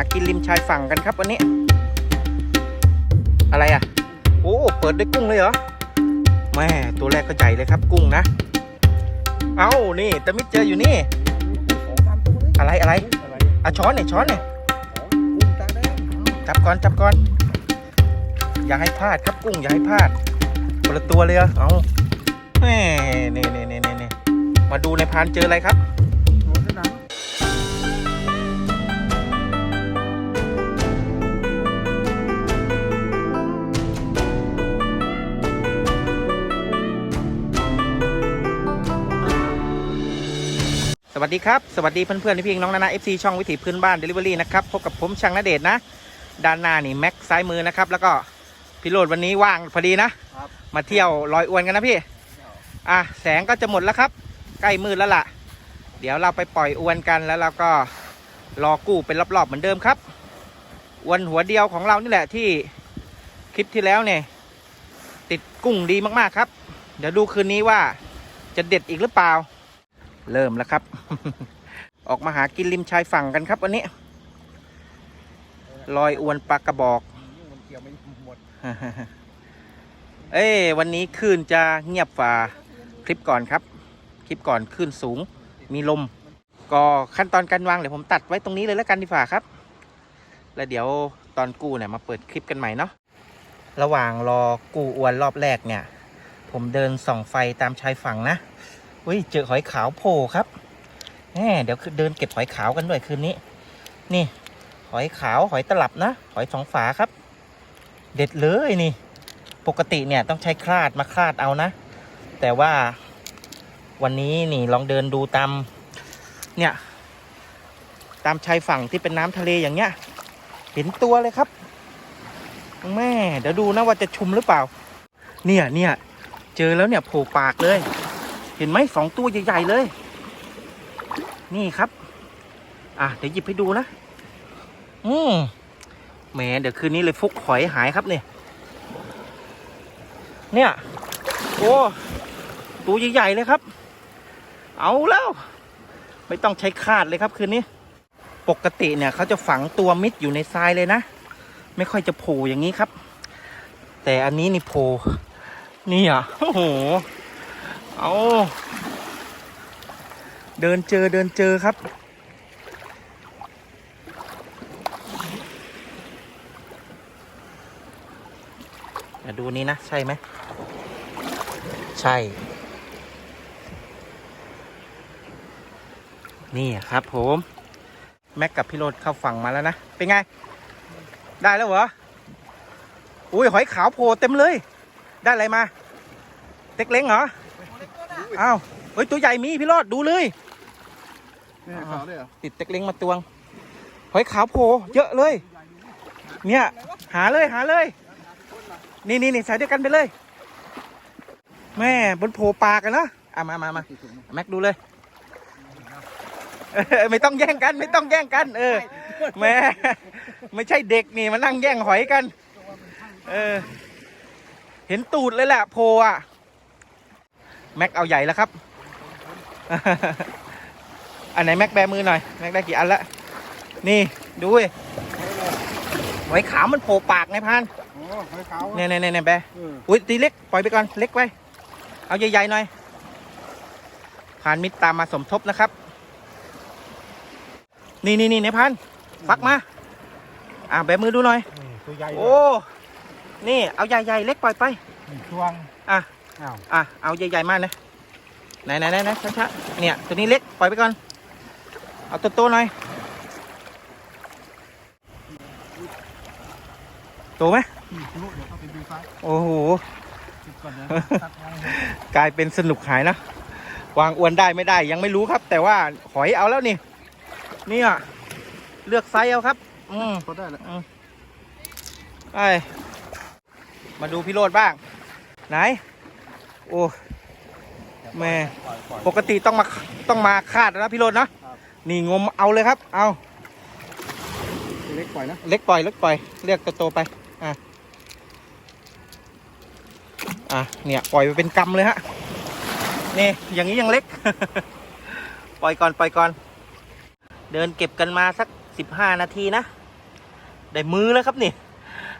ากินริมชายฝั่งกันครับวันนี้ อะไรอะ โอ้เปิดด้วยกุ้งเลยเหรอแม่ตัวแรกก็ใหญ่เลยครับ กุ้งนะ เอ้านี่ตะมิดเจออยู่นี่ อะไรอะไรอะไรอะช้อนหน่อยช้อนหน่อยจับก่อนจับก่อน อย่าให้พลาดครับกุ้งอย่าให้พลาดคนละตัวเลยเหรอเอาแม่นี่นี่นี่นี่นี่มาดูในพานเจออะไรครับ วัสดีครับ สวัสดีเพื่อนๆพี่น้องนานาเอฟซีช่องวิถีพื้นบ้านเดลิเวอรี่นะครับพบกับผมช่างนเดชน์นะ ด้านหน้านี่แม็กซ้ายมือนะครับ แล้วก็พี่โรดวันนี้ว่างพอดีนะครับมาเที่ยวลอยอวนกันนะพี่อะแสงก็จะหมดแล้วครับ ใกล้มืดแล้วล่ะ เดี๋ยวเราไปปล่อยอวนกันแล้วเราก็รอกู้เป็นรอบๆเหมือนเดิมครับอวนหัวเดียวของเรานี่แหละที่คลิปที่แล้วเนี่ยติดกุ้งดีมากๆครับ เดี๋ยวดูคืนนี้ว่าจะเด็ดอีกหรือเปล่า เริ่มแล้วครับ ออกมาหากินริมชายฝั่งกันครับวันนี้ลอยอวนปลากระบอกเอ้วันนี้คลื่นจะเงียบฝ่าคลิปก่อนครับ คลิปก่อนคลื่นสูง มีลม ก็ขั้นตอนการวางเดี๋ยวผมตัดไว้ตรงนี้เลยแล้วกันดีฝ่าครับ แล้วเดี๋ยวตอนกู้เนี่ยมาเปิดคลิปกันใหม่เนาะระหว่างรอกู้อวนรอบแรกเนี่ย ผมเดินส่องไฟตามชายฝั่งนะ อุ้ยเจอหอยขาวโผล่ครับแหมเดี๋ยวคือเดินเก็บหอยขาวกันด้วยคืนนี้ นี่ หอยขาวหอยตลับนะ หอยสองฝาครับ เด็ดเลยนี่ ปกติเนี่ยต้องใช้คลาดมาคลาดเอานะ แต่ว่าวันนี้นี่ลองเดินดูตาม เนี่ย ตามชายฝั่งที่เป็นน้ำทะเลอย่างเงี้ย เห็นตัวเลยครับ แม่เดี๋ยวดูนะว่าจะชุมหรือเปล่า เนี่ยเนี่ยเจอแล้วเนี่ยโผล่ปากเลย เห็นไหมสองตัวใหญ่ ๆ เลย นี่ครับ อะเดี๋ยวหยิบให้ดูนะ อืมแหมเดี๋ยวคืนนี้เลยฟุกหอยหายครับเนี่ย เนี่ย โอ้ตัวใหญ่ ๆ เลยครับ เอาแล้ว ไม่ต้องใช้คาดเลยครับคืนนี้ ปกติเนี่ยเขาจะฝังตัวมิดอยู่ในทรายเลยนะ ไม่ค่อยจะโผล่อย่างนี้ครับ แต่อันนี้นี่โผล่นี่อะโอ้โห เอาเดินเจอเดินเจอครับ เดี๋ยวดูนี้นะ ใช่ไหม ใช่ นี่ครับผม แม็กกับพี่โรดเข้าฝั่งมาแล้วนะ เป็นไง ได้แล้วเหรอ อุ้ยหอยขาวโผล่เต็มเลย ได้อะไรมา เต็กเล้งเหรอ อ้าวเฮ้ยตัวใหญ่มีพี่โรดดูเลยเนี่ยขาวด้วยเหรอติดเต็กเล้งมาตวงหอยขาวโผล่เยอะเลย เนี่ยหาเลยหาเลย นี่นี่นี่ใส่ด้วยกันไปเลย แม่บนโผล่ปากกันนะอะมามามาแม็กดูเลยเออไม่ต้องแย่งกัน ไม่ต้องแย่งกัน เออแม่ไม่ใช่เด็กนี่มานั่งแย่งหอยกัน เออ เห็นตูดเลยแหละโผล่อะ แม็กเอาใหญ่แล้วครับ อันไหนแม็กแบมือหน่อย แม็กได้กี่อันละ นี่ดูเว้ยหอยขาวมันโผล่ปากไงพานโอ้หอยขาวเนี่ยเนี่ยเนี่ยแบเอออุ้ยตีเล็กปล่อยไปก่อนเล็กไปเอาใหญ่ๆหน่อยพานมิตรตามมาสมทบนะครับ นี่นี่นี่ในพันฟักมา อ่าแบมือดูหน่อยนี่ตัวใหญ่โอ้ นี่เอาใหญ่ๆเล็กปล่อยไปนี่ช่วงอะ อ้าวอะเอาใหญ่ๆมากนะไหนไหนไหนไหนช้าๆเนี่ยตัวนี้เล็กปล่อยไปก่อนเอาตัวโตๆหน่อยโตไหมนี่คุณลูกเดี๋ยวเข้าไปดูซ้ายโอ้โหจุดก่อนนะตัดไว้กลายเป็นสนุกหายนะวางอวนได้ไม่ได้ยังไม่รู้ครับ แต่ว่าหอยเอาแล้วนี่เนี่ยเลือกไซส์เอาครับ อืมพอได้แล้วไปมาดูพี่โรดบ้าง ไหน โอ้แม่ปล่อยปล่อยปกติต้องมาต้องมาคาดนะพี่โรดนะครับนี่งมเอาเลยครับ เอาตัวเล็กปล่อยนะเล็กปล่อยเล็กปล่อยเรียกโตๆไปอะอะเนี่ยปล่อยไปเป็นกำเลยฮะนี่อย่างนี้ยังเล็ก ปล่อยก่อนปล่อยก่อน เดินเก็บกันมาสักสิบห้านาทีนะได้มือแล้วครับนี่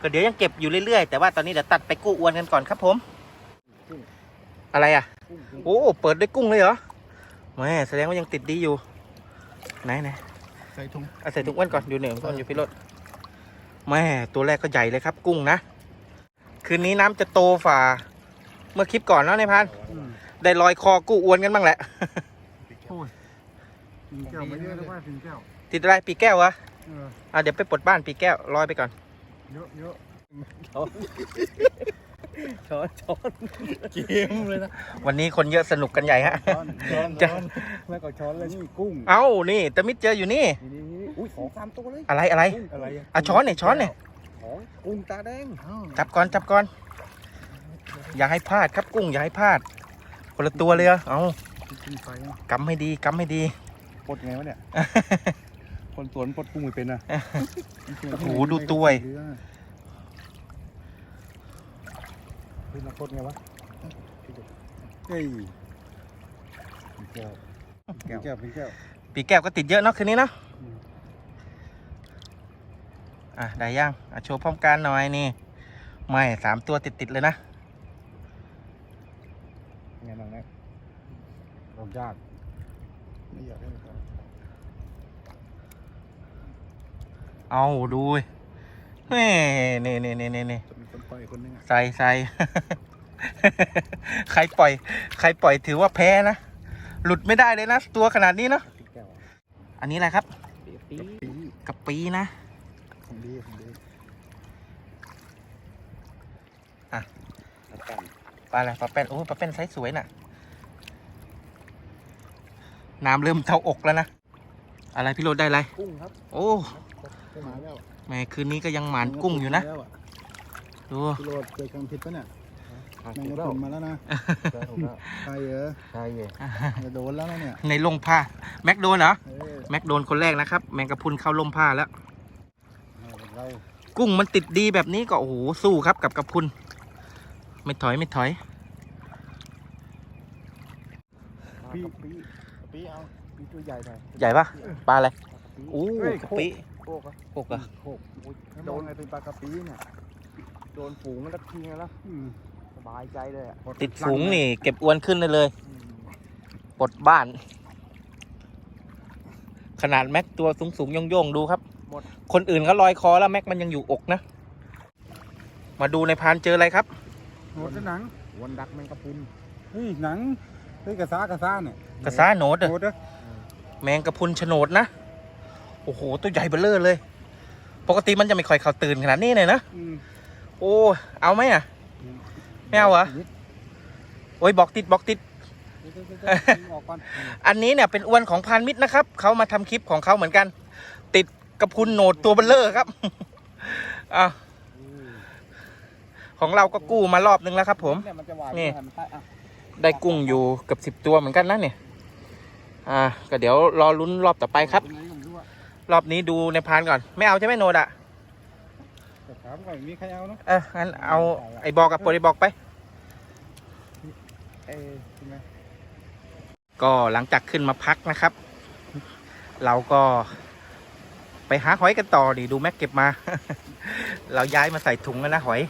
ก็เดี๋ยวยังเก็บอยู่เรื่อยๆ แต่ว่าตอนนี้เดี๋ยวตัดไปกู้อวนกันก่อนครับผม อะไรอะ โอ้ เปิดด้วยกุ้งเลยเหรอแหม่แสดงว่ายังติดดีอยู่ ไหนไหนใส่ถุงเอาใส่ถุงอ้วนก่อนอยู่เหนือก่อนอยู่พี่รถแม่ตัวแรกก็ใหญ่เลยครับ กุ้งนะ คืนนี้น้ำจะโตฝ่า เมื่อคลิปก่อนเนาะในายพันอืมได้ลอยคอกู้อวนกันบ้างแหละโอ้ยถึงแก้วไม่เยอะแล้วว่าถึงแก้วติดอะไรปีแก้ววะเอออะเดี๋ยวไปปลดบ้านปีแก้วลอยไปก่อน เยอะเยอะ ช้อนช้อนเกมเลยนะ วันนี้คนเยอะสนุกกันใหญ่ฮะ ช้อนช้อนจะช้อนแล้วก็ช้อนแล้วนี่กุ้งเอ้า นี่ตะมิดเจออยู่นี่ นี่นี่นี่อุ้ยของสามตัวเลยอะไรอะไรกุ้งอะไรอะช้อนเนี่ยช้อนเนี่ยของกุ้งตาแดงอ้าวจับก่อนจับก่อน อย่าให้พลาดครับกุ้งอย่าให้พลาด คนละตัวเลยอะเอากินไฟนะกำให้ดีกำให้ดี ปลดไงวะเนี่ย คนสวนปลดกุ้งไม่เป็นนะโอ้โหดูตัวไอ้ เฮ้ยเราปลดไงวะเฮ้ยแก้วแก้วแก้วแก้วปีแก้วก็ติดเยอะเนาะคืนนี้เนาะอืมอะได้ย่างอะโชว์พร้อมกันหน่อยนี่ไม่สามตัวติดติดๆเลยนะไงน้องแน็กลองยากไม่อยากให้มันเอาดูเว้ยนี่นี่นี่นี่นี่นี่จะมีคน ปล่อยคนนึงอะใส่ใส่ ใครปล่อย ใครปล่อยถือว่าแพ้นะ หลุดไม่ได้เลยนะ ตัวขนาดนี้เนาะแก้วอันนี้อะไรครับปีปีกะปีนะ ของดีของดีแล้วกันปลาอะไรปลาแป้นโอ้ปลาแป้นไซส์สวยน่ะ น้ำเริ่มเท่าอกแล้วนะ อะไรพี่โรดได้อะไร กุ้งครับโอ้ ไปมาแล้วแหม่คืนนี้ก็ยังหมานกุ้งอยู่นะ แล้วอะ ดูพี่โรดเคยทำผิดปะเนี่ยหาแมงถูกกะแล้วพรุนมาแล้วนะถูกแล้วใช่เหรอใช่ไงจะโดนแล้วนะเนี่ยในลงผ้าแม็กโดนเหรอเออแม็กโดนคนแรกนะครับ แมงกะพรุนเข้าลมผ้าแล้วเอาเรากุ้งมันติดดีแบบนี้ก็โอ้โหสู้ครับกับกระพรุนไม่ถอยไม่ถอยพี่ปีปีเอาปีตัวใหญ่หน่อยใหญ่ปะปลาอะไรปีอู้เฮ้ยกะปิโคกอะกกอะโคกอุ้ยโดนไงเป็นปลากระปีเนี่ย โดนฝูงแล้วทีไงแล้วอืมสบายใจเลยอะติดฝูงนี่ เก็บอวนขึ้นได้เลยปลดบ้าน ขนาดแม็กตัวสูงสูงๆโยงๆดูครับคนอื่นก็ลอยคอแล้วแม็กมันยังอยู่อกนะ มาดูในพานเจออะไรครับโหดหนังวันดักแมงกะพรุนเฮ้ยหนังเฮ้ยกระซ่ากระซ่าเนี่ยกระซ้าโหนดอะโหดเด้อแมงกระพรุนโฉนดนะ โอ้โห ตัวใหญ่เบ้อเร่อเลย ปกติมันจะไม่ค่อยเข้าตื่นขนาดนี้เลยนะ อืม โอ้ เอาไหมอะไม่เอาเหรอ โอ้ยบอกติดบอกติด อันนี้เนี่ยเป็นอวนของพานมิตรนะครับ เขามาทำคลิปของเขาเหมือนกัน ติดกระพุนโหนดตัวเบลเลอร์ครับอะของเราก็กู้มารอบนึงแล้วครับ ผมนี่ได้กุ้งอยู่เกือบสิบตัวเหมือนกันนะเนี่ย อ่า ก็เดี๋ยวรอลุ้นรอบต่อไปครับ รอบนี้ดูในพานก่อน ไม่เอาใช่ไหมโนดอะ แต่ถามก่อนมีใครเอาเนาะเอองั้นเอาไอ้บอกกับโปรไอ้บอกไป เอ้ยใช่ไหมก็หลังจากขึ้นมาพักนะครับ เราก็ไปหาหอยกันต่อดิดูแม็กเก็บมา เราย้ายมาใส่ถุงแล้วนะหอย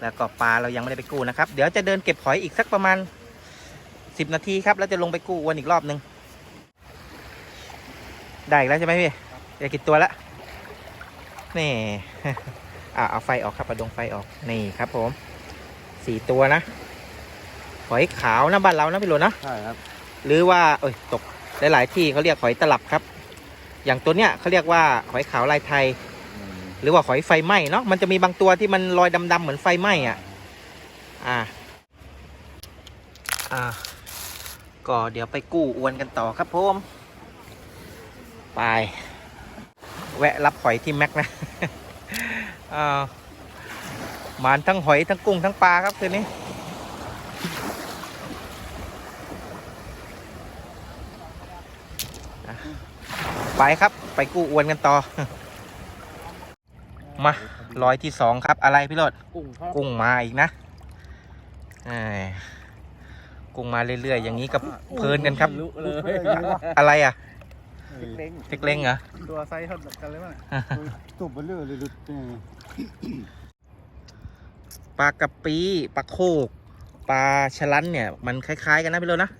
แล้วก็ปลาเรายังไม่ได้ไปกู้นะครับ เดี๋ยวจะเดินเก็บหอยอีกสักประมาณสิบนาทีครับ แล้วจะลงไปกู้อวนอีกรอบหนึ่งได้อีกแล้วใช่ไหมพี่ได้กี่ตัวละ นี่ อะเอาไฟออกครับเอาดวงไฟออก นี่ครับผม สี่ตัวนะหอยขาวนะบ้านเรานะพี่โรนะ ใช่ครับ หรือว่าเอ้ยตกหลาย ๆ ที่เขาเรียกหอยตลับครับ อย่างตัวเนี้ยเขาเรียกว่าหอยขาวลายไทย หรือว่าหอยไฟไหม้เนาะ มันจะมีบางตัวที่มันลอยดำๆเหมือนไฟไหม้อะ อ่า อ่า ก็เดี๋ยวไปกู้อวนกันต่อครับผม ไป แวะรับหอยที่แม็กนะอ่ามานทั้งหอยทั้งกุ้งทั้งปลาครับคืนนี้ไปครับไปกู้อวนกันต่อ มาร้อยที่สองครับอะไรพี่โรดกุ้งครับกุ้งมาอีกนะเอ้ยกุ้งมาเรื่อยๆ อย่างนี้กับเพลินกันครับรู้เลยเฮ้ยยังไงวะอะไรอะ เออเล็กเล้งเต็กเล้งเหรอ ตัวไซส์เท่ากันเลยมั้งตุบเบลเลอร์เลยหลุดเนี่ยปลากระปีปลาโคกปลาฉลันเนี่ย มันคล้าย ๆ กันนะพี่โรจน์นะ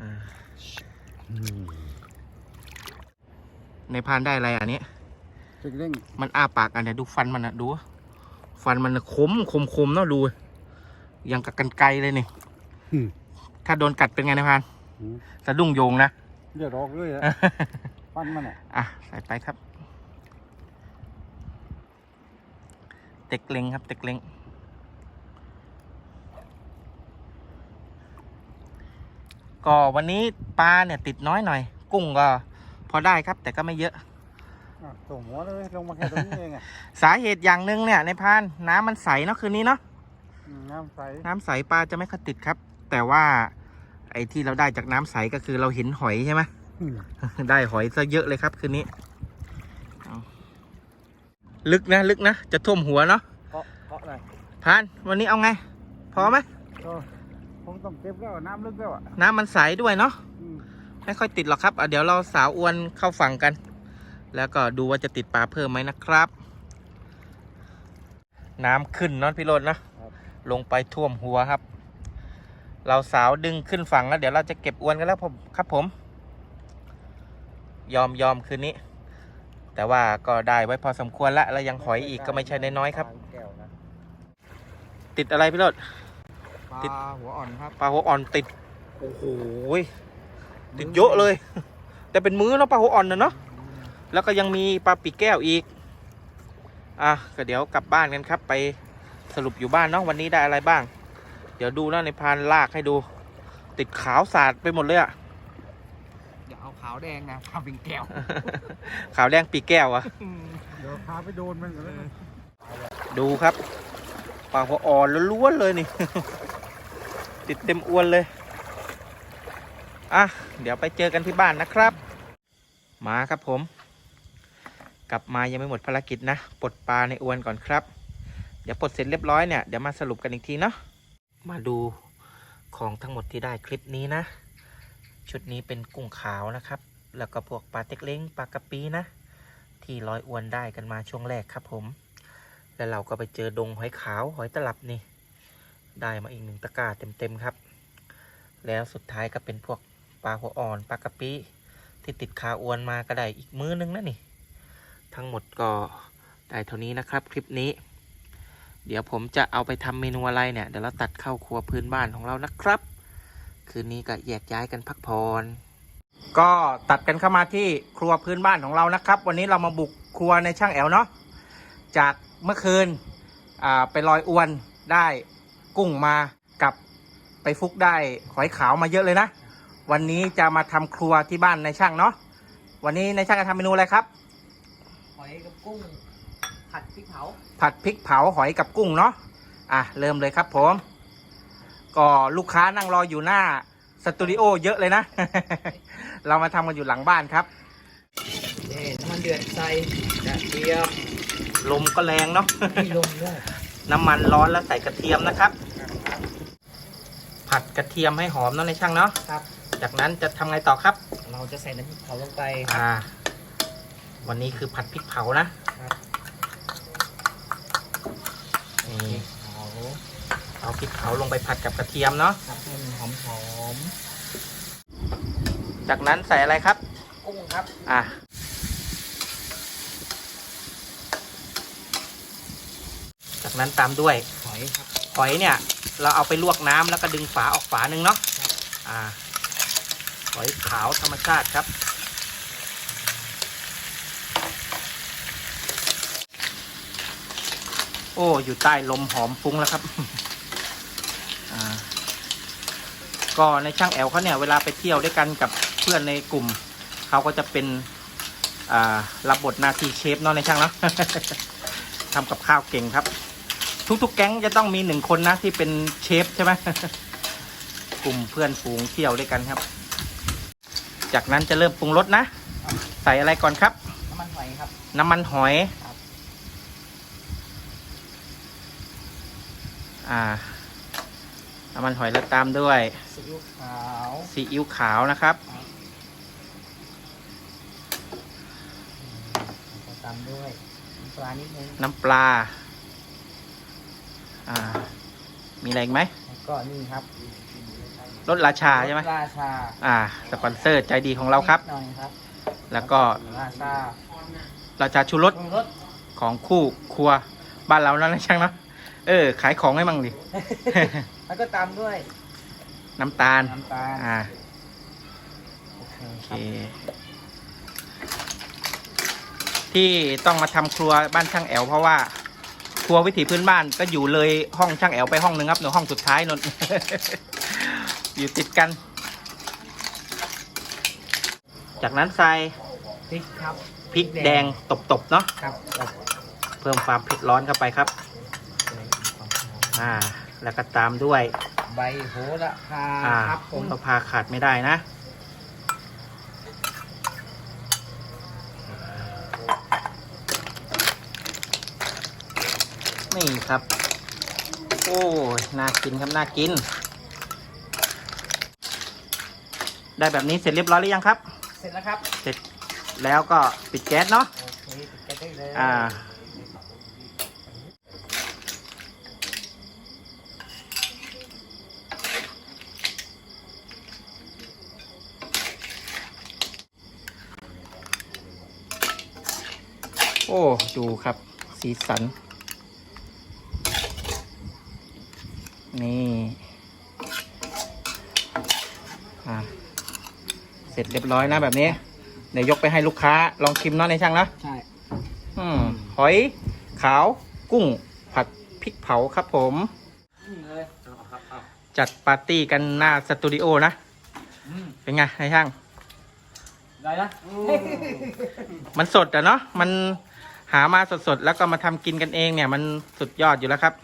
อ่าอืมในพานได้อะไรอันนี้เจ๊กเล้งมันอ้าปากกันเนี่ยดูฟันมันนะดู ฟันมันน่ะคมคมคมเนาะดู ยังกับกันไกลเลยนี่อืมถ้าโดนกัดเป็นไงในพานอืม สะดุ้งโยงนะเดี๋ยวรอกเลยอะปั้นมันอะอะใส่ไปครับ เต็กเล็งครับ เต็กเล็งก็วันนี้ปลาเนี่ยติดน้อยหน่อย กุ้งก็พอได้ครับ แต่ก็ไม่เยอะอะส่งหัวเลยลงมาแค่ตรงนี้เองอะสาเหตุอย่างหนึ่งเนี่ยในพานน้ำมันใสเนาะคืนนี้เนาะอืมน้ำใส น้ำใสปลาจะไม่ค่อยติดครับ แต่ว่าไอ้ที่เราได้จากน้ำใสก็คือเราเห็นหอยใช่ไหมอืมได้หอยซะเยอะเลยครับคืนนี้เอาลึกนะลึกนะ จะท่วมหัวเนาะเคาะเคาะเลยพานวันนี้เอาไง พอไหมก็คงต้องเก็บแล้วน้ำลึกแล้วอะน้ำมันใสด้วยเนาะอืมไม่ค่อยติดหรอกครับอะเดี๋ยวเราสาวอวนเข้าฝั่งกัน แล้วก็ดูว่าจะติดปลาเพิ่มไหมนะครับ น้ำขึ้นเนอนพี่โรดนะลงไปท่วมหัวครับ เราสาวดึงขึ้นฝั่งแล้วเดี๋ยวเราจะเก็บอวนกันแล้วผมครับผม ยอมยอมคืนนี้ แต่ว่าก็ได้ไว้พอสมควรละแล้วยังหอยอีกก็ไม่ใช่น้อยๆครับ แก้วนะติดอะไรพี่โรดปลาติดหัวอ่อนครับปลาหัวอ่อนติดโอ้โหยติดเยอะเลย แต่เป็นมื้อเนาะปลาหัวอ่อนนะเนาะแล้วก็ยังมีปลาปีกแก้วอีกอะก็เดี๋ยวกลับบ้านกันครับ ไปสรุปอยู่บ้านเนาะวันนี้ได้อะไรบ้าง เดี๋ยวดูเนาะในพานลากให้ดู ติดขาวสาดไปหมดเลยอะอย่าเอาขาวแดงนะทำเป็นแก้ว ขาวแดงปีกแก้วอะเดี๋ยวพาไปโดนมันก่อนแล้วกันดูครับปลาหัวอ่อนล้วนๆเลยนี่ ติดเต็มอวนเลย อะ เดี๋ยวไปเจอกันที่บ้านนะครับ มาครับผม กลับมายังไม่หมดภารกิจนะปลดปลาในอวนก่อนครับ เดี๋ยวปลดเสร็จเรียบร้อยเนี่ย เดี๋ยวมาสรุปกันอีกทีเนาะ มาดูของทั้งหมดที่ได้คลิปนี้นะ ชุดนี้เป็นกุ้งขาวนะครับ แล้วก็พวกปลาเต็กเล้งปลากระปีนะ ที่ร้อยอวนได้กันมาช่วงแรกครับผม แล้วเราก็ไปเจอดงหอยขาวหอยตลับนี่ ได้มาอีกหนึ่งตะกร้าเต็มๆครับ แล้วสุดท้ายก็เป็นพวกปลาหัวอ่อนปลากระปีที่ติดคาอวนมาก็ได้อีกมือนึงนะนี่ ทั้งหมดก็ได้เท่านี้นะครับคลิปนี้ เดี๋ยวผมจะเอาไปทำเมนูอะไรเนี่ย เดี๋ยวเราตัดเข้าครัวพื้นบ้านของเรานะครับ คืนนี้ก็แยกย้ายกันพักผ่อนก็ตัดกันเข้ามาที่ครัวพื้นบ้านของเรานะครับ วันนี้เรามาบุกครัวในช่างแอลเนาะจากเมื่อคืนอ่าไปลอยอวนได้กุ้งมากับไปฟุกได้หอยขาวมาเยอะเลยนะ วันนี้จะมาทำครัวที่บ้านในช่างเนาะวันนี้ในช่างจะทำเมนูอะไรครับหอยกับกุ้ง ผัดพริกเผา ผัดพริกเผาหอยกับกุ้งเนาะ อะ เริ่มเลยครับผม ก็ลูกค้านั่งรออยู่หน้าสตูดิโอเยอะเลยนะ เรามาทำกันอยู่หลังบ้านครับนี่น้ำมันเดือดใส่กระเทียมลมก็แรงเนาะมีลมด้วยน้ำมันร้อนแล้วใส่กระเทียมนะครับผัดกระเทียมให้หอมเนาะในช่างเนาะ ครับ จากนั้นจะทำไงต่อครับ เราจะใส่น้ำพริกเผาลงไป อ่า วันนี้คือผัดพริกเผานะครับ นี่ เผา เอา พริกเผาลงไปผัดกับกระเทียมเนาะครับให้มันหอมหอมจากนั้นใส่อะไรครับๆกุ้งครับ อะจากนั้นตามด้วยหอยครับหอยเนี่ย เราเอาไปลวกน้ำแล้วก็ดึงฝาออกฝาหนึ่งเนาะครับอ่าหอยขาวธรรมชาติครับ โอ้ อยู่ใต้ลมหอมฟุ้งแล้วครับ อ่า ก็ในช่างแอลเขาเนี่ยเวลาไปเที่ยวด้วยกันกับเพื่อนในกลุ่มเขาก็จะเป็นอ่ารับบทหน้าที่เชฟเนาะในช่างเนาะทำกับข้าวเก่งครับ ทุกๆ แก๊งจะต้องมีหนึ่งคนนะที่เป็นเชฟใช่ไหมกลุ่มเพื่อนฝูงเที่ยวด้วยกันครับ จากนั้นจะเริ่มปรุงรสนะ ใส่อะไรก่อนครับ น้ำมันหอยครับ น้ำมันหอยครับอ่า น้ำมันหอยแล้วตามด้วยซีอิ๊วขาวซีอิ๊วขาวนะครับ ตามด้วยน้ำปลานิดนึงน้ำปลา อ่า มีอะไรอีกไหมก็นี่ครับรสราชาใช่ไหมราชาอ่า สปอนเซอร์ใจดีของเราครับหน่อยครับ แล้วก็ราชาราชาชูรรส ของคู่ครัวบ้านเราแล้วนะช่างเนาะ เออ ขายของให้มั่งดิ แล้วก็ตามด้วยน้ำตาล น้ำตาลอ่า โอเคโอคเครับที่ต้องมาทำครัวบ้านช่างแอลเพราะว่า ครัววิถีพื้นบ้านก็อยู่เลยห้องช่างแอลไปห้องหนึ่งครับในห้องสุดท้ายนน อยู่ติดกัน จากนั้นใส่พริกครับ พริกแดงตบๆเนาะครับตบเพิ่มความเผ็ดร้อนเข้าไปครับ อ่า แล้วก็ตามด้วย ใบโหระพาอ่าครับผมเราพาขาดไม่ได้นะ นี่ครับ โอ้ยน่ากินครับ น่ากิน ได้แบบนี้เสร็จเรียบร้อยหรือยังครับ เสร็จแล้วครับ เสร็จแล้วก็ปิดแก๊สเนาะ โอเคติดแก๊สได้เลย อ่า โอ้ ดูครับ สีสัน นี่อ่าเสร็จเรียบร้อยนะแบบนี้ เดี๋ยวยกไปให้ลูกค้าลองชิมเนาะในช่างนะใช่อืมหอยขาวกุ้งผัดพริกเผาครับผมนี่เลยจัดปาร์ตี้กันหน้าสตูดิโอนะอืมเป็นไงนายช่างได้นะมันสดอะเนาะมัน หามาสดๆ แล้วก็มาทำกินกันเองเนี่ย มันสุดยอดอยู่แล้วครับ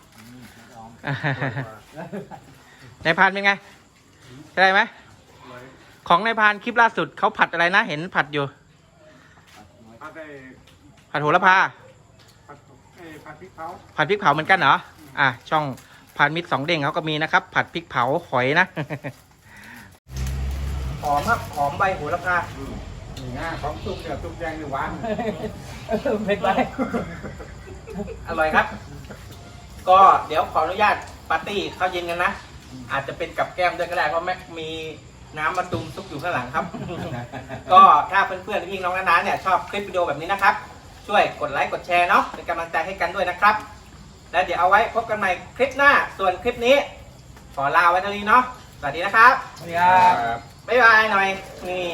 นายพานเป็นไงได้ไหมของนายพานคลิปล่าสุดเขาผัดอะไรนะเห็นผัดอยู่ ผัดไอ้ผัดโหระพาผัดไอ้ผัดพริกเผาผัดพริกเผาเหมือนกันเหรออะช่องพานมิตรสองเด้งเขาก็มีนะครับ ผัดพริกเผาหอยนะหอมครับหอมใบโหระพา นี่นะของตุ้มเนี่ยตุ้มแดงนี่หวาน เผ็ดไปอร่อยครับ ก็เดี๋ยวขออนุญาตปาร์ตี้ข้าวเย็นกันนะ อาจจะเป็นกับแก้มด้วยก็ได้เพราะแม็กมีน้ำมะตูมซุกอยู่ข้างหลังครับ ก็ถ้าเพื่อนๆพี่น้องนาๆเนี่ยชอบคลิปวิดีโอแบบนี้นะครับ ช่วยกดไลค์กดแชร์เนาะเป็นกำลังใจให้กันด้วยนะครับ แล้วเดี๋ยวเอาไว้พบกันใหม่คลิปหน้า ส่วนคลิปนี้ ขอลาไว้เท่านี้เนาะสวัสดีนะครับสวัสดีครับบ๊ายบายหน่อยนี่